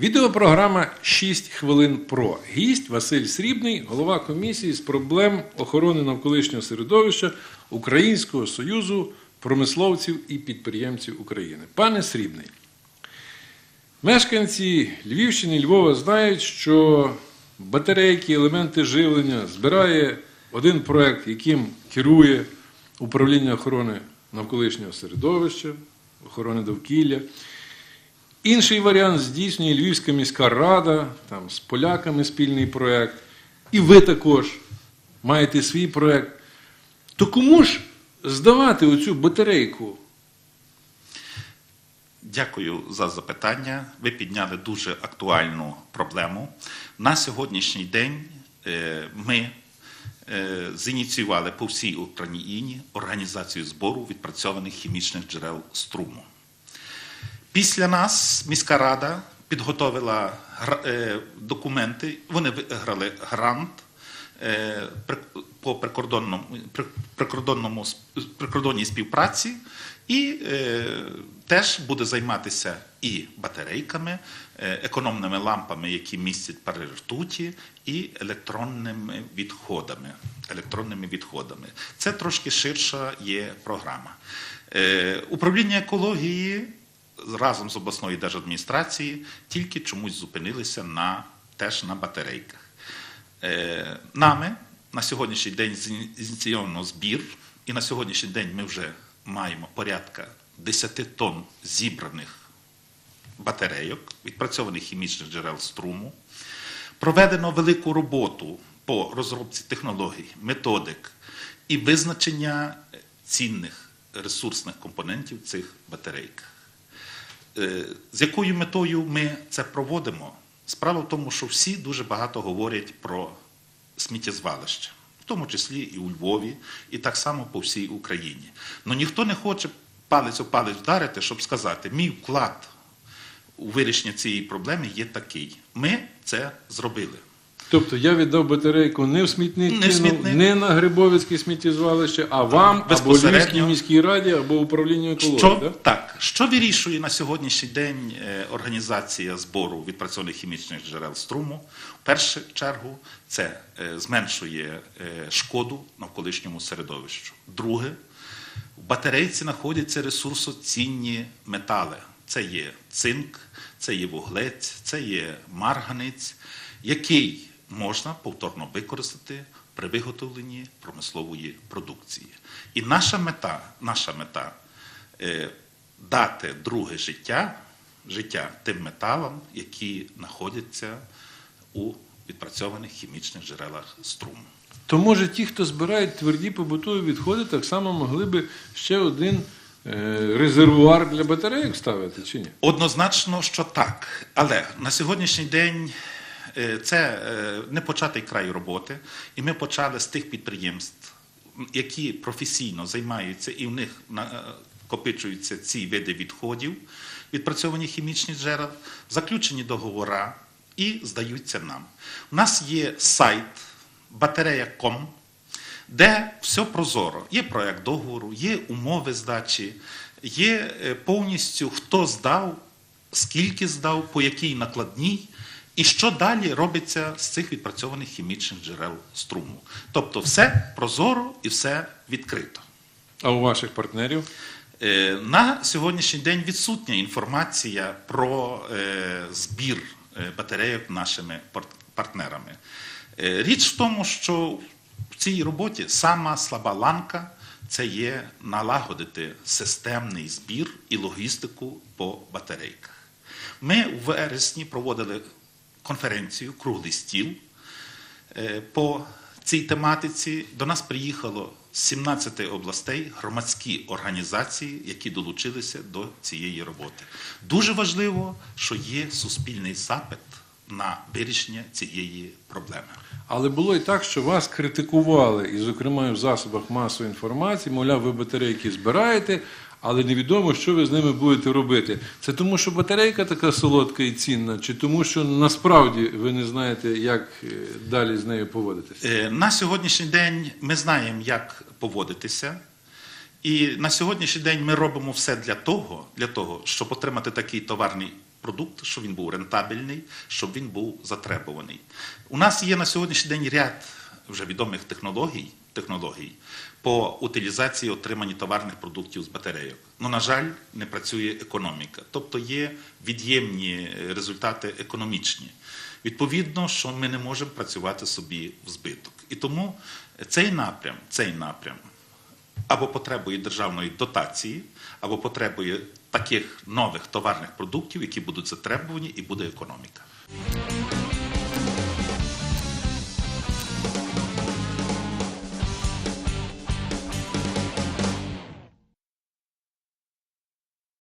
Відеопрограма «6 хвилин про. Гість Василь Срібний, голова комісії з проблем охорони навколишнього середовища Українського союзу промисловців і підприємців України. Пане Срібний, мешканці Львівщини Львова знають, що батарейки, елементи живлення збирає один проект, яким керує управління охорони навколишнього середовища, охорони довкілля. Інший варіант здійснює Львівська міська рада, там з поляками спільний проєкт. І ви також маєте свій проєкт. То кому ж здавати оцю батарейку? Дякую за запитання. Ви підняли дуже актуальну проблему. На сьогоднішній день е, ми е, зініціювали по всій Україні організацію збору відпрацьованих хімічних джерел струму. Після нас міська рада підготовила е, документи. Вони виграли грант е, по прикордонному, прикордонній співпраці і е, теж буде займатися і батарейками, економними лампами, які містять пари ртуті, і електронними відходами. Електронними відходами. Це трошки ширша є програма. Управління екології разом з обласною держадміністрацією тільки чомусь зупинилися на, теж на батарейках. Е, Нами на сьогоднішній день зініційовано збір, і на сьогоднішній день ми вже маємо порядка 10 тонн зібраних батарейок, відпрацьованих хімічних джерел струму. Проведено велику роботу по розробці технологій, методик і визначення цінних ресурсних компонентів цих батарейках. Е, З якою метою ми це проводимо? Справа в тому, що всі дуже багато говорять про сміттєзвалище, в тому числі і у Львові, і так само по всій Україні. Але ніхто не хоче палець у палець вдарити, щоб сказати, мій вклад у вирішення цієї проблеми є такий. Ми це зробили. Тобто я віддав батарейку не в смітник, Не в кинув, не на Грибовицьке сміттєзвалище, а вам або Львівській міській раді, або управлінню екології. Що, да? так, що вирішує на сьогоднішній день е, організація збору відпрацьованих хімічних джерел струму? В першу чергу це е, зменшує е, шкоду навколишньому середовищу. Друге, в батарейці знаходяться ресурсоцінні метали. Це є цинк, це є вуглець, це є марганець, який можна повторно використати при виготовленні промислової продукції. І наша мета, наша мета е, дати друге життя, життя тим металам, які знаходяться у відпрацьованих хімічних джерелах струму. То може ті, хто збирають тверді побутові відходи, так само могли би ще один е, резервуар для батарейок ставити, чи ні? Однозначно, що так. Але на сьогоднішній день це е, не початий край роботи, і ми почали з тих підприємств, які професійно займаються, і в них накопичуються ці види відходів, відпрацьовані хімічні джерела, заключені договори і здаються нам. У нас є сайт батарея.com, де все прозоро. Є проект договору, є умови здачі, є е, повністю хто здав, скільки здав, по якій накладній, і що далі робиться з цих відпрацьованих хімічних джерел струму. Тобто все прозоро і все відкрито. А у ваших партнерів? Е, На сьогоднішній день відсутня інформація про е, збір е, батарейок нашими партнерами. Річ в тому, що в цій роботі сама слаба ланка це є налагодити системний збір і логістику по батарейках. Ми у вересні проводили конференцію Круглий стіл Е, по цій тематиці до нас приїхало з 17 областей громадські організації, які долучилися до цієї роботи. Дуже важливо, що є суспільний запит на вирішення цієї проблеми. Але було і так, що вас критикували, і, зокрема, в засобах масової інформації, мовляв, ви батарейки збираєте, але невідомо, що ви з ними будете робити. Це тому, що батарейка така солодка і цінна, чи тому, що насправді ви не знаєте, як е, далі з нею поводитися? Е, На сьогоднішній день ми знаємо, як поводитися. І на сьогоднішній день ми робимо все для того, для того, щоб отримати такий товарний продукт, щоб він був рентабельний, щоб він був затребуваний. У нас є на сьогоднішній день ряд вже відомих технологій, технологій по утилізації отримані товарних продуктів з батарейок. Ну, на жаль, не працює економіка, тобто є від'ємні результати економічні. Відповідно, що ми не можемо працювати собі в збиток. І тому цей напрям, цей напрям або потребує державної дотації, або потребує таких нових товарних продуктів, які будуть затребувані, і буде економіка.